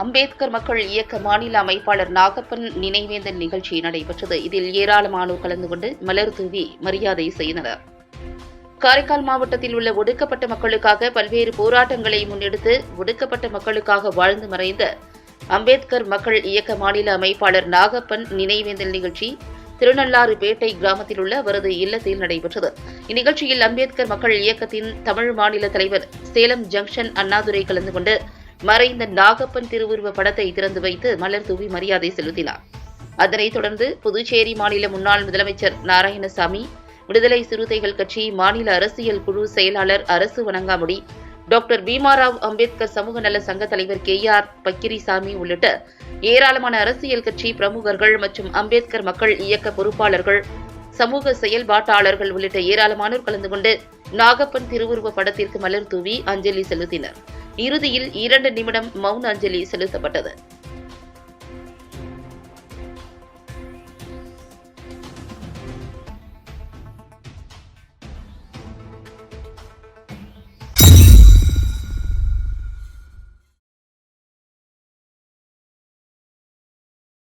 அம்பேத்கர் மக்கள் இயக்க மாநில அமைப்பாளர் நாகப்பன் நினைவேந்தல் நிகழ்ச்சி நடைபெற்றது. இதில் ஏராளமானோர் கலந்து கொண்டு மலர் தூவி மரியாதை செய்தனர். காரைக்கால் மாவட்டத்தில் உள்ள ஒடுக்கப்பட்ட மக்களுக்காக பல்வேறு போராட்டங்களை முன்னெடுத்து ஒடுக்கப்பட்ட மக்களுக்காக வாழ்ந்து மறைந்த அம்பேத்கர் மக்கள் இயக்க மாநில அமைப்பாளர் நாகப்பன் நினைவேந்தல் நிகழ்ச்சி திருநள்ளாறு பேட்டை கிராமத்தில் உள்ள அவரது இல்லத்தில் நடைபெற்றது. இந்நிகழ்ச்சியில் அம்பேத்கர் மக்கள் இயக்கத்தின் தமிழ் மாநில தலைவர் சேலம் ஜங்ஷன் அண்ணாதுரை கலந்து கொண்டு மறைந்த நாகப்பன் திருவுருவ படத்தை திறந்து வைத்து மலர் தூவி மரியாதை செலுத்தினார். அதனைத் தொடர்ந்து புதுச்சேரி மாநில முன்னாள் முதலமைச்சர் நாராயணசாமி விடுதலை சிறுத்தைகள் கட்சி மாநில அரசியல் குழு செயலாளர் அரசு வணங்காமுடி டாக்டர் பீமாராவ் அம்பேத்கர் சமூக நல சங்க தலைவர் கே ஆர் பக்கிரிசாமி உள்ளிட்ட ஏராளமான அரசியல் கட்சி பிரமுகர்கள் மற்றும் அம்பேத்கர் மக்கள் இயக்க பொறுப்பாளர்கள் சமூக செயல்பாட்டாளர்கள் உள்ளிட்ட ஏராளமானோர் கலந்து கொண்டு நாகப்பன் திருவுருவ படத்திற்கு மலர் தூவி அஞ்சலி செலுத்தினர். இறுதியில் இரண்டு நிமிடம் மௌன அஞ்சலி செலுத்தப்பட்டது.